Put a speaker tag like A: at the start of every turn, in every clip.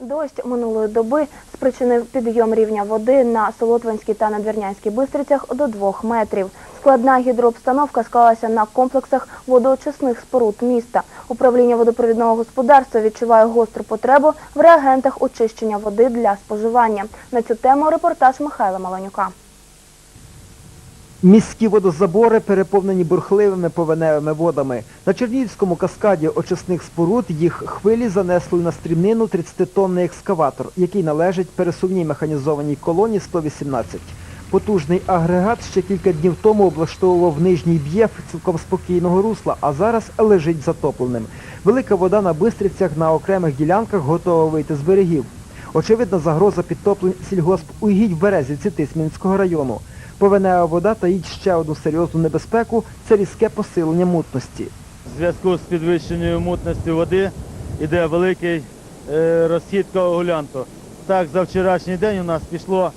A: Дощ минулої доби спричинив підйом рівня води на Солотвинській та Надвірнянській бистрицях до 2 метрів. Складна гідрообстановка склалася на комплексах водоочисних споруд міста. Управління водопровідного господарства відчуває гостру потребу в реагентах очищення води для споживання. На цю тему репортаж Михайла Маланюка.
B: Міські водозабори переповнені бурхливими повеневими водами. На Чернігівському каскаді очисних споруд їх хвилі занесли на стрімнину 30-тонний екскаватор, який належить пересувній механізованій колоні 118. Потужний агрегат ще кілька днів тому облаштовував нижній б'єв цілком спокійного русла, а зараз лежить затопленим. Велика вода на бистрицях на окремих ділянках готова вийти з берегів. Очевидна загроза підтоплень сільгоспугідь в Березівці Тисмінського району. Повенева вода таїть ще одну серйозну небезпеку – це різке посилення мутності.
C: В зв'язку з підвищеною мутністю води йде великий е, розхід коагулянту. Так, за вчорашній день у нас пішло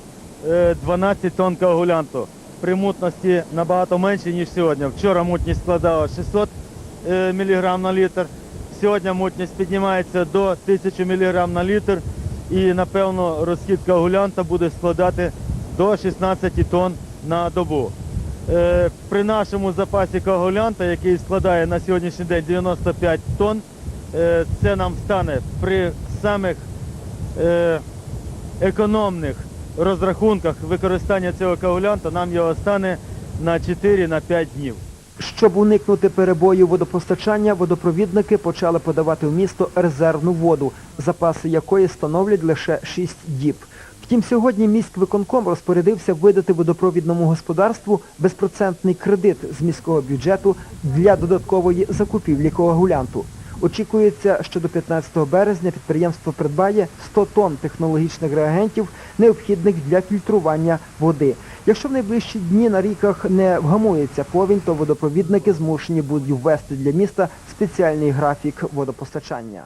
C: е, 12 тонн коагулянту. При мутності набагато менше, ніж сьогодні. Вчора мутність складала 600 е, мг на літр, сьогодні мутність піднімається до 1000 мг на літр і, напевно, розхід коагулянта буде складати до 16 тонн на добу. Е, При нашому запасі коагулянта, який складає на сьогоднішній день 95 тонн, е, це нам стане при самих е, економних розрахунках використання цього коагулянта, нам його стане на 4-5 днів.
B: Щоб уникнути перебою водопостачання, водопровідники почали подавати в місто резервну воду, запаси якої становлять лише 6 діб. Втім, сьогодні міськвиконком розпорядився видати водопровідному господарству безпроцентний кредит з міського бюджету для додаткової закупівлі коагулянту. Очікується, що до 15 березня підприємство придбає 100 тонн технологічних реагентів, необхідних для фільтрування води. Якщо в найближчі дні на ріках не вгамується повінь, то водопровідники змушені будуть ввести для міста спеціальний графік водопостачання.